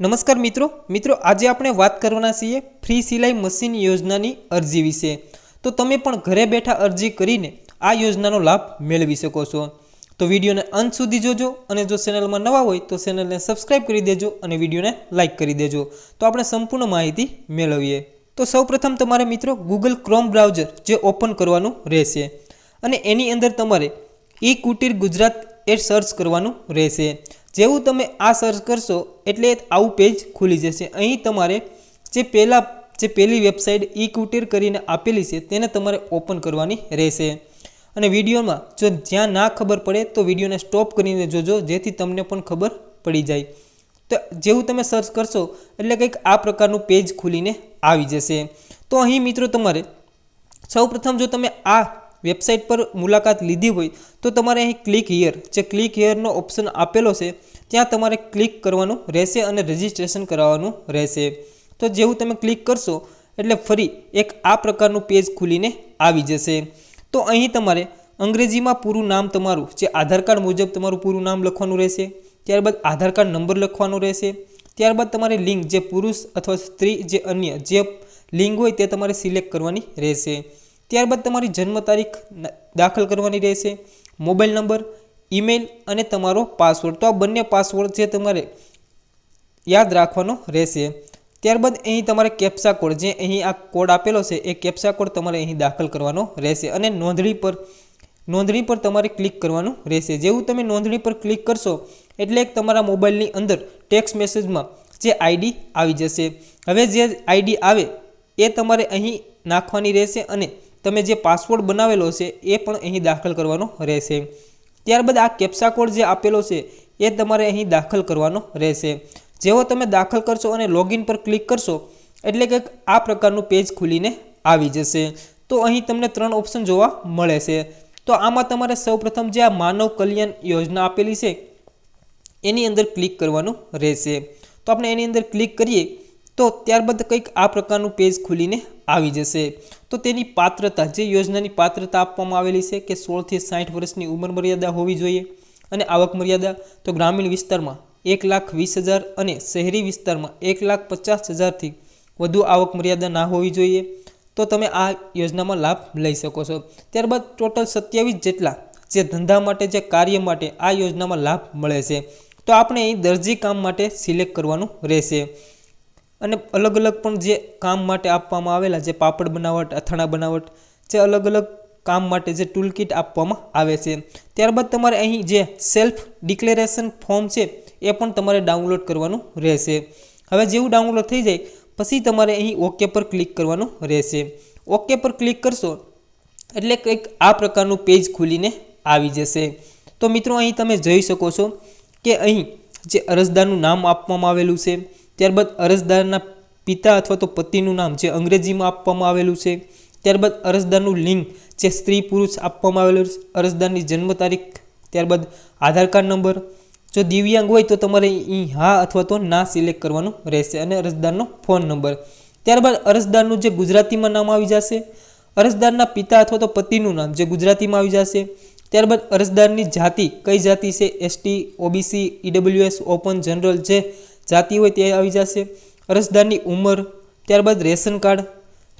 નમસ્કાર મિત્રો. મિત્રો, આજે આપણે વાત કરવાના છીએ ફ્રી સિલાઈ મશીન યોજનાની અરજી વિશે. તો તમે પણ ઘરે બેઠા અરજી કરીને આ યોજનાનો લાભ મેળવી શકો છો. તો વિડીયોને અંત સુધી જોજો અને જો ચેનલમાં નવા હોય તો ચેનલને સબસ્ક્રાઈબ કરી દેજો અને વિડીયોને લાઇક કરી દેજો. તો આપણે સંપૂર્ણ માહિતી મેળવીએ. તો સૌપ્રથમ તમારે મિત્રો ગૂગલ ક્રોમ બ્રાઉઝર જે ઓપન કરવાનું રહેશે અને એની અંદર તમારે ઈ કુટીર ગુજરાત એ સર્ચ કરવાનું રહેશે. જેવું તમે આ સર્ચ કરશો એટલે આવું પેજ ખુલી જશે. અહીં તમારે જે પહેલાં, જે પહેલી વેબસાઇટ ઈ કુટીર કરીને આપેલી છે તેને તમારે ઓપન કરવાની રહેશે. અને વિડીયોમાં જો જ્યાં ના ખબર પડે તો વિડીયોને સ્ટોપ કરીને જોજો, જેથી તમને પણ ખબર પડી જાય. તો જેવું તમે સર્ચ કરશો એટલે કંઈક આ પ્રકારનું પેજ ખુલીને આવી જશે. તો અહીં મિત્રો તમારે સૌપ્રથમ જો તમે આ વેબસાઇટ પર મુલાકાત લીધી હોય તો તમારે અહીં ક્લિક હિયર જે ક્લિક હિયરનો ઓપ્શન આપેલો છે, ત્યાં તમારે ક્લિક કરવાનું રહેશે અને રજિસ્ટ્રેશન કરાવવાનું રહેશે. તો જેવું તમે ક્લિક કરશો, એટલે ફરી એક આ પ્રકારનું પેજ ખુલીને આવી જશે. તો અહીં તમારે અંગ્રેજીમાં પૂરું નામ તમારું, જે આધાર કાર્ડ મુજબ તમારું પૂરું નામ લખવાનું રહેશે, ત્યારબાદ આધાર કાર્ડ નંબર લખવાનો રહેશે, ત્યારબાદ તમારે લિંક જે પુરુષ અથવા સ્ત્રી જે અન્ય જે લિંગ હોય તે તમારે સિલેક્ટ કરવાની રહેશે. ત્યારબાદ તમારી જન્મ તારીખ દાખલ કરવાની રહેશે, મોબાઈલ નંબર, ઈમેલ અને તમારો પાસવર્ડ. તો આ બંને પાસવર્ડ છે તમારે યાદ રાખવાનો રહેશે. ત્યારબાદ અહીં તમારે કેપ્સા કોડ જે અહીં આ કોડ આપેલો છે, એ કેપ્સા કોડ તમારે અહીં દાખલ કરવાનો રહેશે. અને નોંધણી પર નોંધણી પર તમારે ક્લિક કરવાનું રહેશે. જેવું તમે નોંધણી પર ક્લિક કરશો, એટલે તમારા મોબાઈલની અંદર ટેક્સ્ટ મેસેજમાં જે આઈડી આવી જશે. હવે જે આઈડી આવે, એ તમારે અહીં નાખવાની રહેશે અને તમે જે પાસવર્ડ બનાવેલો છે, એ પણ અહીં દાખલ કરવાનો રહેશે. ત્યારબાદ આ કેપ્સા કોડ જે આપેલો છે, એ તમારે અહીં દાખલ કરવાનો રહેશે. જેવો તમે દાખલ કરશો અને લોગિન પર ક્લિક કરશો, એટલે કે આ પ્રકારનું પેજ ખુલીને આવી જશે. તો અહીં તમને ત્રણ ઓપ્શન જોવા મળે છે. તો આમાં તમારે સૌપ્રથમ જે આ માનવ કલ્યાણ યોજના આપેલી છે, એની અંદર ક્લિક કરવાનું રહેશે. તો આપણે એની અંદર ક્લિક કરીએ તો ત્યારબાદ કંઈક આ પ્રકારનું પેજ ખુલીને આવી જશે. તો તેની પાત્રતા, જે યોજનાની પાત્રતા આપવામાં આવેલી છે કે સોળથી સાઠ વર્ષની ઉંમર મર્યાદા હોવી જોઈએ અને આવક મર્યાદા, તો ગ્રામીણ વિસ્તારમાં એક લાખ વીસ હજાર અને શહેરી વિસ્તારમાં એક લાખ પચાસ હજારથી વધુ આવક મર્યાદા ના હોવી જોઈએ, તો તમે આ યોજનામાં લાભ લઈ શકો છો. ત્યારબાદ ટોટલ સત્યાવીસ જેટલા જે ધંધા માટે, જે કાર્ય માટે આ યોજનામાં લાભ મળે છે. તો આપણે અહીં દરજી કામ માટે સિલેક્ટ કરવાનું રહેશે. અને અલગ અલગ પણ જે કામ માટે આપવામાં આવેલા, જે પાપડ બનાવટ, અથાણા બનાવટ, જે અલગ અલગ કામ માટે જે ટૂલ કિટ આપવામાં આવે છે. ત્યારબાદ તમારે અહીં જે સેલ્ફ ડિક્લેરેશન ફોર્મ છે, એ પણ તમારે ડાઉનલોડ કરવાનું રહેશે. હવે જેવું ડાઉનલોડ થઈ જાય, પછી તમારે અહીં ઓકે પર ક્લિક કરવાનું રહેશે. ઓકે પર ક્લિક કરશો, એટલે કંઈક આ પ્રકારનું પેજ ખુલીને આવી જશે. તો મિત્રો અહીં તમે જોઈ શકો છો કે અહીં જે અરજદારનું નામ આપવામાં આવેલું છે ત્યારબાદ અરજદારના પિતા અથવા તો પતિનું નામ જે અંગ્રેજીમાં આપવામાં આવેલું છે, ત્યારબાદ અરજદારનું લિંગ જે સ્ત્રી પુરુષ આપવામાં આવેલું છે, અરજદારની જન્મ તારીખ, ત્યારબાદ આધાર કાર્ડ નંબર. જો દિવ્યાંગ હોય તો તમારે અહીં હા અથવા તો ના સિલેક્ટ કરવાનું રહેશે અને અરજદારનો ફોન નંબર. ત્યારબાદ અરજદારનું જે ગુજરાતીમાં નામ આવી જશે, અરજદારના પિતા અથવા તો પતિનું નામ જે ગુજરાતીમાં આવી જશે. ત્યારબાદ અરજદારની જાતિ કઈ જાતિ છે ST OBC EWS open, general જે જાતિ હોય તે આવી જશે. અરજદારની ઉંમર, ત્યારબાદ ration card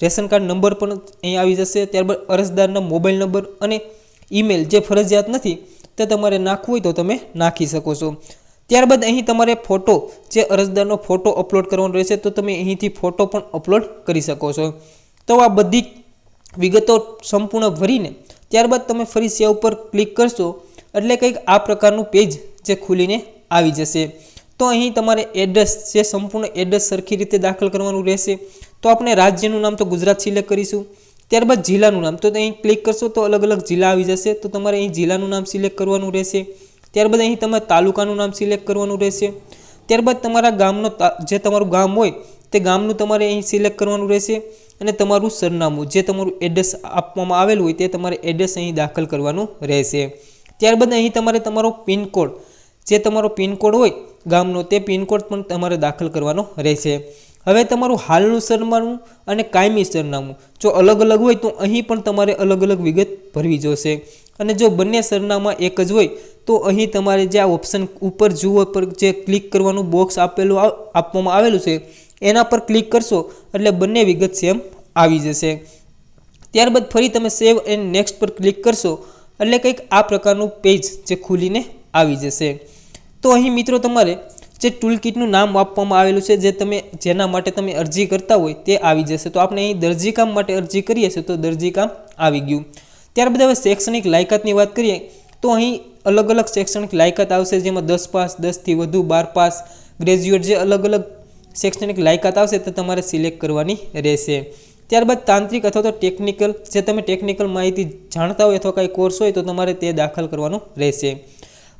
ration card number પણ અહીં આવી જશે. ત્યારબાદ અરજદારના મોબાઈલ નંબર અને ઈમેલ જે ફરજિયાત નથી, તે તમારે નાખવું હોય તો તમે નાખી શકો છો. ત્યારબાદ અહીં તમારે ફોટો, જે અરજદારનો ફોટો અપલોડ કરવાનો રહેશે, તો તમે અહીંથી ફોટો પણ અપલોડ કરી શકો છો. તો આ બધી વિગતો સંપૂર્ણ ભરીને, ત્યારબાદ તમે ફરી સેવ પર ક્લિક કરશો, એટલે કંઈક આ પ્રકારનું પેજ જે ખુલીને આવી જશે. તો અહીં તમારે એડ્રેસ જે સંપૂર્ણ એડ્રેસ સરખી રીતે દાખલ કરવાનું રહેશે. તો આપણે રાજ્યનું નામ તો ગુજરાત સિલેક્ટ કરીશું. ત્યારબાદ જિલ્લાનું નામ. તો અહીં ક્લિક કરશો તો અલગ અલગ જિલ્લા આવી જશે. તો તમારે અહીં જિલ્લાનું નામ સિલેક્ટ કરવાનું રહેશે. ત્યારબાદ અહીં તમારે તાલુકાનું નામ સિલેક્ટ કરવાનું રહેશે. ત્યારબાદ તમારા ગામનો જે તમારું ગામ હોય, તે ગામનું તમારે અહીં સિલેક્ટ કરવાનું રહેશે. અને તમારું સરનામું, જે તમારું એડ્રેસ આપવામાં આવેલું હોય, તે તમારે એડ્રેસ અહીં દાખલ કરવાનું રહેશે. ત્યારબાદ અહીં તમારે તમારો પિનકોડ જે તમારો પિનકોડ હોય ગામનો તે પિનકોડ પણ તમારે દાખલ કરવાનો રહેશે. હવે તમારું હાલનું સરનામું અને કાયમી સરનામું. જો અલગ અલગ હોય તો અહીં પણ તમારે અલગ અલગ વિગત ભરવી જોશે. અને જો બંને સરનામા એક જ હોય, તો અહીં તમારે જે આ ઓપ્શન ઉપર જુઓ પર જે ક્લિક કરવાનું બોક્સ આપેલું આપવામાં આવેલું છે, એના પર ક્લિક કરશો એટલે બંને વિગત સેમ આવી જશે. ત્યારબાદ ફરી તમે સેવ એન્ડ નેક્સ્ટ પર ક્લિક કરશો એટલે કંઈક આ પ્રકારનું પેજ જે ખુલીને આવી જશે. તો અહીં મિત્રો તમારે જે ટૂલ કિટનું નામ આપવામાં આવેલું છે, જે તમે જેના માટે તમે અરજી કરતા હોય તે આવી જશે. તો આપણે અહીં દરજીકામ માટે અરજી કરીએ છીએ તો દરજીકામ આવી ગયું. ત્યારબાદ હવે શૈક્ષણિક લાયકાતની વાત કરીએ, તો અહીં અલગ અલગ શૈક્ષણિક લાયકાત આવશે, જેમાં દસ પાસ દસથી વધુ, બાર પાસ, ગ્રેજ્યુએટ જે અલગ અલગ શૈક્ષણિક લાયકાત આવશે તે તમારે સિલેક્ટ કરવાની રહેશે. ત્યારબાદ તાંત્રિક અથવા તો ટેકનિકલ, જે તમે ટેકનિકલ માહિતી જાણતા હોય અથવા કાંઈ કોર્સ હોય તો તમારે તે દાખલ કરવાનું રહેશે.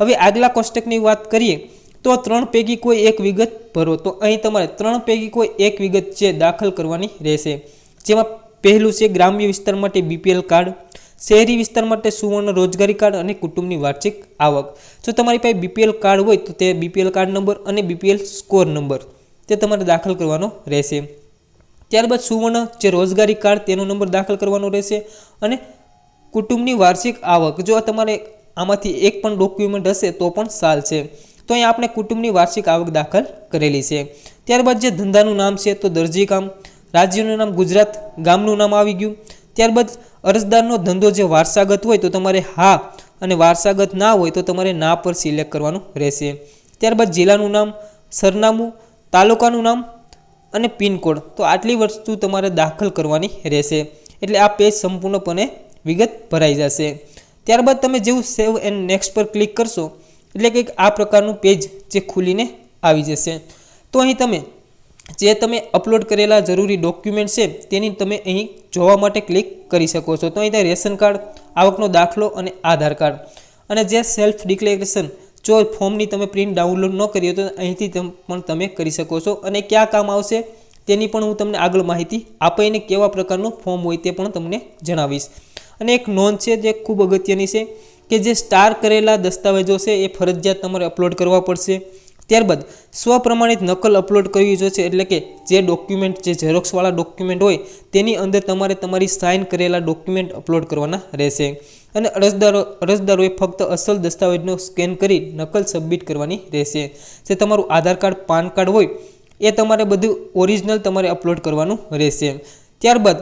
હવે આગલા કોષ્ટકની વાત કરીએ, તો ત્રણ પૈકી કોઈ એક વિગત ભરો. તો અહીં તમારે ત્રણ પૈકી કોઈ એક વિગત છે દાખલ કરવાની રહેશે. જેમાં પહેલું છે ગ્રામ્ય વિસ્તાર માટે બીપીએલ કાર્ડ, શહેરી વિસ્તાર માટે સુવર્ણ રોજગારી કાર્ડ અને કુટુંબની વાર્ષિક આવક. જો તમારી પાસે બીપીએલ કાર્ડ હોય, તો તે બીપીએલ કાર્ડ નંબર અને બીપીએલ સ્કોર નંબર તે તમારે દાખલ કરવાનો રહેશે. ત્યારબાદ સુવર્ણ જે રોજગારી કાર્ડ, તેનો નંબર દાખલ કરવાનો રહેશે અને કુટુંબની વાર્ષિક આવક. જો તમારે આમાંથી એક પણ ડોક્યુમેન્ટ હશે તો પણ ચાલશે તો અહીં આપણે કુટુંબની વાર્ષિક આવક દાખલ કરેલી છે. ત્યારબાદ જે ધંધાનું નામ છે તો દરજી કામ રાજ્યનું નામ ગુજરાત, ગામનું નામ આવી ગયું. ત્યારબાદ અરજદારનો ધંધો જે વારસાગત હોય તો તમારે હા અને વારસાગત ના હોય તો તમારે ના પર સિલેક્ટ કરવાનું રહેશે. ત્યારબાદ જિલ્લાનું નામ, સરનામું, તાલુકાનું નામ અને પિનકોડ. તો આટલી વસ્તુ તમારે દાખલ કરવાની રહેશે. એટલે આ પેજ સંપૂર્ણપણે વિગત ભરાઈ જશે. ત્યારબાદ તમે જેવું સેવ એન્ડ નેક્સ્ટ પર ક્લિક કરશો, એટલે કંઈક આ પ્રકારનું પેજ જે ખુલીને આવી જશે. તો અહીં તમે જે તમે અપલોડ કરેલા જરૂરી ડોક્યુમેન્ટ છે, તેની તમે અહીં જોવા માટે ક્લિક કરી શકો છો. તો અહીં રેશન કાર્ડ, આવકનો દાખલો અને આધાર કાર્ડ. અને જે સેલ્ફ ડિક્લેરેશન જો ફોર્મની તમે પ્રિન્ટ ડાઉનલોડ ન કરી તો અહીંથી પણ તમે કરી શકો છો. અને ક્યાં કામ આવશે, તેની પણ હું તમને આગળ માહિતી આપીને કેવા પ્રકારનું ફોર્મ હોય તે પણ તમને જણાવીશ. અને એક નોંધ છે જે ખૂબ અગત્યની છે કે જે સ્ટાર કરેલા દસ્તાવેજો છે એ ફરજિયાત તમારે અપલોડ કરવા પડશે. ત્યારબાદ સ્વપ્રમાણિત નકલ અપલોડ કરવી જોશે એટલે કે જે ડોક્યુમેન્ટ, જે ઝેરોક્સવાળા ડોક્યુમેન્ટ હોય તેની અંદર તમારે તમારી સાઇન કરેલા ડોક્યુમેન્ટ અપલોડ કરવાના રહેશે. અને અરજદારો, અરજદારોએ ફક્ત અસલ દસ્તાવેજનો સ્કેન કરી નકલ સબમિટ કરવાની રહેશે. જે તમારું આધાર કાર્ડ, પાન કાર્ડ હોય એ તમારે બધું ઓરિજિનલ તમારે અપલોડ કરવાનું રહેશે. ત્યારબાદ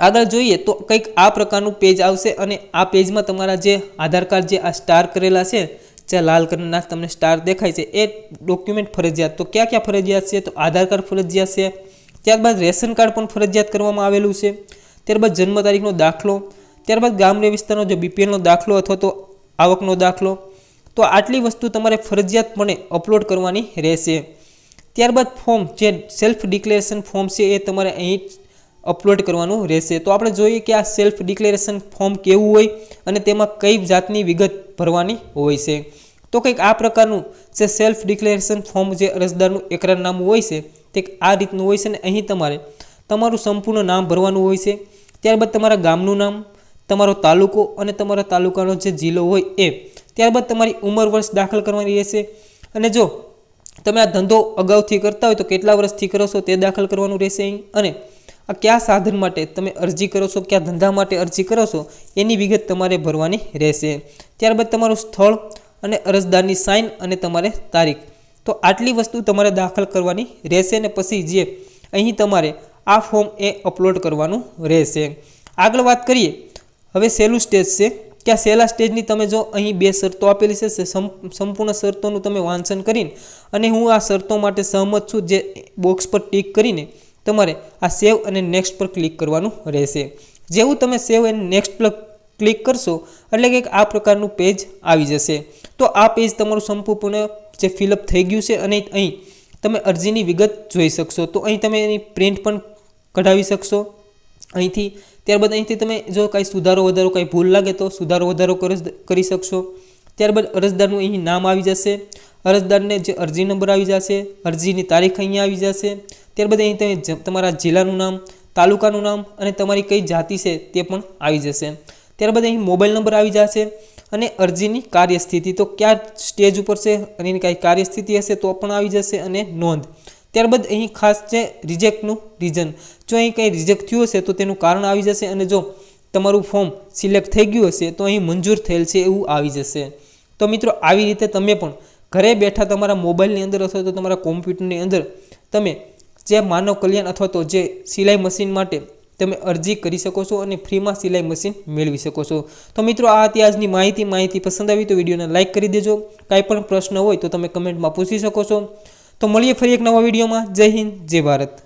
આગળ જોઈએ તો કંઈક આ પ્રકારનું પેજ આવશે અને આ પેજમાં તમારા જે આધાર કાર્ડ જે આ સ્ટાર કરેલા છે, જે લાલ કલરના તમને સ્ટાર દેખાય છે, એ ડોક્યુમેન્ટ ફરજિયાત. તો ક્યાં ક્યાં ફરજિયાત છે? તો આધાર કાર્ડ ફરજિયાત છે. ત્યારબાદ રેશન કાર્ડ પણ ફરજિયાત કરવામાં આવેલું છે. ત્યારબાદ જન્મ તારીખનો દાખલો. ત્યારબાદ ગામડે વિસ્તારનો જે બીપીએલનો દાખલો અથવા તો આવકનો દાખલો. તો આટલી વસ્તુ તમારે ફરજિયાતપણે અપલોડ કરવાની રહેશે. ત્યારબાદ ફોર્મ જે સેલ્ફ ડિક્લેરેશન ફોર્મ છે, એ તમારે અહીં અપલોડ કરવાનું રહેશે. તો આપણે જોઈએ કે આ સેલ્ફ ડિક્લેરેશન ફોર્મ કેવું હોય અને તેમાં કઈ જાતની વિગત ભરવાની હોય છે. તો કંઈક આ પ્રકારનું જે સેલ્ફ ડિક્લેરેશન ફોર્મ જે અરજદારનું એકરારનામું હોય છે, તે આ રીતનું હોય છે ને અહીં તમારે તમારું સંપૂર્ણ નામ ભરવાનું હોય છે. ત્યારબાદ તમારા ગામનું નામ, તમારો તાલુકો અને તમારા તાલુકાનો જે જિલ્લો હોય એ. ત્યારબાદ તમારી ઉંમર વર્ષ દાખલ કરવાની રહેશે. અને જો તમે આ ધંધો અગાઉથી કરતા હોય તો કેટલા વર્ષથી કરો છો તે દાખલ કરવાનું રહેશે અહીં. અને આ કયા સાધન માટે તમે અરજી કરો છો, કયા ધંધા માટે અરજી કરો છો, એની વિગત તમારે ભરવાની રહેશે. ત્યારબાદ તમારું સ્થળ અને અરજદારની સાઇન અને તમારે તારીખ. તો આટલી વસ્તુ તમારે દાખલ કરવાની રહેશે ને પછી જે અહીં તમારે આ ફોર્મ એ અપલોડ કરવાનું રહેશે. આગળ વાત કરીએ. હવે સહેલું સ્ટેજ છે. કે આ સહેલા સ્ટેજની તમે જો અહીં બે શરતો આપેલી છે સંપૂર્ણ શરતોનું તમે વાંચન કરીને અને હું આ શરતો માટે સહમત છું, જે બોક્સ પર ટીક કરીને તમારે આ સેવ અને નેક્સ્ટ પર ક્લિક કરવાનું રહેશે. જેવું તમે સેવ એન્ડ નેક્સ્ટ પર ક્લિક કરશો, એટલે કે આ પ્રકારનું પેજ આવી જશે. તો આ પેજ તમારું સંપૂર્ણ જે ફિલઅપ થઈ ગયું છે અને અહીં તમે અરજીની વિગત જોઈ શકશો. તો અહીં તમે એની પ્રિન્ટ પણ કઢાવી શકશો. અહીંથી ત્યારબાદ અહીંથી તમે જો કાંઈ સુધારો વધારો, કાંઈ ભૂલ લાગે તો સુધારો વધારો કરી શકશો. ત્યારબાદ અરજદારનું અહીં નામ આવી જશે. અરજદારને જે અરજી નંબર આવી જશે, અરજીની તારીખ અહીંયા આવી જશે. ત્યારબાદ અહીં તમે તમારા જિલ્લાનું નામ, તાલુકાનું નામ અને તમારી કઈ જાતિ છે તે પણ આવી જશે. ત્યારબાદ અહીં મોબાઈલ નંબર આવી જશે અને અરજીની કાર્યસ્થિતિ. તો ક્યાં સ્ટેજ ઉપર છે અને એની કાંઈ કાર્યસ્થિતિ હશે તો પણ આવી જશે અને નોંધ. ત્યારબાદ અહીં ખાસ છે રિજેક્ટનું રીઝન. જો અહીં કંઈ રિજેક્ટ થયું હશે તો તેનું કારણ આવી જશે અને જો તમારું ફોર્મ સિલેક્ટ થઈ ગયું હશે તો અહીં મંજૂર થયેલ છે એવું આવી જશે. તો મિત્રો આવી રીતે તમે પણ ઘરે બેઠા તમારા મોબાઈલની અંદર અથવા તો તમારા કોમ્પ્યુટરની અંદર તમે જે માનવ કલ્યાણ અથવા તો જે સિલાઈ મશીન માટે તમે અરજી કરી શકો છો અને ફ્રીમાં સિલાઈ મશીન મેળવી શકો છો. તો મિત્રો, આ હતી આજની માહિતી. માહિતી પસંદ આવી તો વિડીયોને લાઇક કરી દેજો. કાંઈ પણ પ્રશ્ન હોય તો તમે કમેન્ટમાં પૂછી શકો છો. તો મળીએ ફરી એક નવા વિડીયોમાં. જય હિન્દ, જય ભારત.